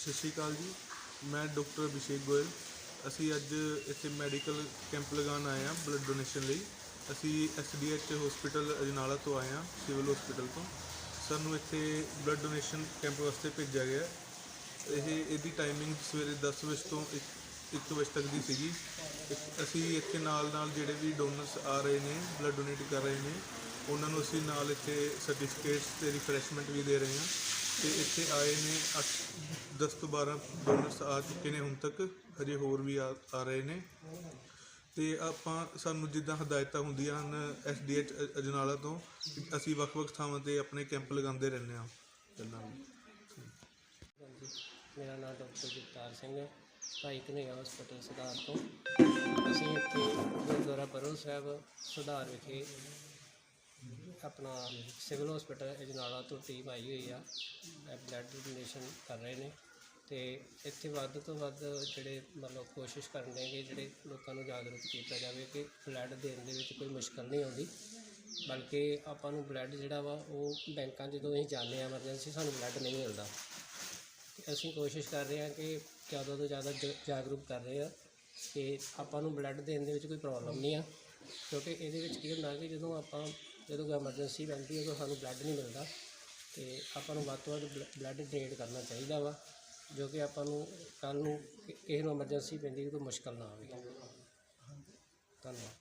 ਸਤਿ ਸ਼੍ਰੀ ਅਕਾਲ ਜੀ। ਮੈਂ ਡਾਕਟਰ ਅਭਿਸ਼ੇਕ ਗੋਇਲ। ਅਸੀਂ ਅੱਜ ਇੱਥੇ ਮੈਡੀਕਲ ਕੈਂਪ ਲਗਾਉਣ ਆਏ ਹਾਂ ਬਲੱਡ ਡੋਨੇਸ਼ਨ ਲਈ। ਅਸੀਂ ਐਸਡੀਐਚ ਹਸਪੀਟਲ ਅਜਨਾਲਾ ਤੋਂ ਆਏ ਹਾਂ, ਸਿਵਲ ਹਸਪੀਟਲ ਤੋਂ। ਸਾਨੂੰ ਇੱਥੇ ਬਲੱਡ ਡੋਨੇਸ਼ਨ ਕੈਂਪ ਵਾਸਤੇ ਭੇਜਿਆ ਗਿਆ। ਇਹ, ਇਹਦੀ ਟਾਈਮਿੰਗ ਸਵੇਰੇ 10 ਵਜੇ ਤੋਂ 1 ਵਜੇ ਤੱਕ ਦੀ ਸੀਗੀ। ਅਸੀਂ ਇੱਥੇ ਨਾਲ ਨਾਲ ਜਿਹੜੇ ਵੀ ਡੋਨਰਸ ਆ ਰਹੇ ਨੇ, ਬਲੱਡ ਡੋਨੇਟ ਕਰ ਰਹੇ ਨੇ, ਉਹਨਾਂ ਨੂੰ ਅਸੀਂ ਨਾਲ ਇੱਥੇ ਸਰਟੀਫਿਕੇਟਸ ਤੇ ਰਿਫਰੈਸ਼ਮੈਂਟ ਵੀ ਦੇ ਰਹੇ ਹਾਂ। ਤੇ ਇੱਥੇ ਆਏ ਨੇ 10 ਤੋਂ 12 ਡੋਨਰਸ ਆ ਚੁੱਕੇ ਨੇ ਹੁਣ ਤੱਕ, ਹਜੇ ਹੋਰ ਵੀ ਆ ਆ ਰਹੇ ਨੇ। ਤੇ ਆਪਾਂ ਸਾਨੂੰ ਜਿੱਦਾਂ ਹਦਾਇਤਾਂ ਹੁੰਦੀਆਂ ਹਨ ਐਸਡੀਐਚ ਅਜਨਾਲਾ ਤੋਂ, ਅਸੀਂ ਵੱਖ-ਵੱਖ ਥਾਵਾਂ ਤੇ ਆਪਣੇ ਕੈਂਪ ਲਗਾਉਂਦੇ ਰਹਿੰਦੇ ਹਾਂ। ਪਹਿਲਾਂ ਮੇਰਾ ਨਾਮ ਡਾਕਟਰ ਜਗਤਾਰ ਸਿੰਘ ਹੈ, ਭਾਈ ਕਨ੍ਹਈਆ ਹਸਪਤਾਲ ਸੁਧਾਰ ਤੋਂ। ਅਸੀਂ ਇੱਥੇ ਗੁਰਦੁਆਰਾ ਬਰੋ ਸਾਹਿਬ, ਸੁਧਾਰ ਵਿਖੇ ਆਪਣਾ ਸਿਵਲ ਹਸਪਤਾਲ ਅਜਨਾਲਾ ਤੋਂ ਟੀਮ ਆਈ ਹੋਈ ਆ ਬਲੱਡ ਡੋਨੇਸ਼ਨ ਕਰ ਰਹੇ ਨੇ ਤੇ ਇੱਥੇ ਵੱਧ ਤੋਂ ਵੱਧ ਜਿਹੜੇ ਮਤਲਬ ਕੋਸ਼ਿਸ਼ ਕਰਨ ਦੇ ਕਿ ਜਿਹੜੇ ਲੋਕਾਂ ਨੂੰ ਜਾਗਰੂਕ ਕੀਤਾ ਜਾਵੇ ਕਿ ਬਲੱਡ ਦੇਣ ਦੇ ਵਿੱਚ ਕੋਈ ਮੁਸ਼ਕਲ ਨਹੀਂ ਆਉਂਦੀ, ਬਲਕਿ ਆਪਾਂ ਨੂੰ ਬਲੱਡ ਜਿਹੜਾ ਵਾ ਉਹ ਬੈਂਕਾਂ 'ਚ ਜਦੋਂ ਅਸੀਂ ਜਾਂਦੇ ਆ ਐਮਰਜੈਂਸੀ ਸਾਨੂੰ ਬਲੱਡ ਨਹੀਂ ਮਿਲਦਾ। ਤੇ ਅਸੀਂ ਕੋਸ਼ਿਸ਼ ਕਰ ਰਹੇ ਹਾਂ ਕਿ ਜ਼ਿਆਦਾ ਤੋਂ ਜ਼ਿਆਦਾ ਜ- ਜਾਗਰੂਕ ਕਰ ਰਹੇ ਹਾਂ ਕਿ ਆਪਾਂ ਨੂੰ ਬਲੱਡ ਦੇਣ ਦੇ ਵਿੱਚ ਕੋਈ ਪ੍ਰੋਬਲਮ ਨਹੀਂ ਆ, ਕਿਉਂਕਿ ਇਹਦੇ ਵਿੱਚ ਕੀ ਹੁੰਦਾ ਕਿ ਜਦੋਂ ਆਪਾਂ ਜਦੋਂ ਕੋਈ ਐਮਰਜੈਂਸੀ ਪੈਂਦੀ ਹੈ, ਉਦੋਂ ਸਾਨੂੰ ਬਲੱਡ ਨਹੀਂ ਮਿਲਦਾ ਤੇ ਆਪਾਂ ਨੂੰ ਵੱਧ ਤੋਂ ਵੱਧ ਬਲੱਡ ਡੋਨੇਟ ਕਰਨਾ ਚਾਹੀਦਾ ਵਾ, ਜੋ ਕਿ ਆਪਾਂ ਨੂੰ ਕੱਲ ਨੂੰ ਕਿ- ਕਿਸੇ ਨੂੰ ਐਮਰਜੈਂਸੀ ਪੈਂਦੀ ਕੋਈ ਮੁਸ਼ਕਲ ਨਾ ਆਵੇ। ਧੰਨਵਾਦ।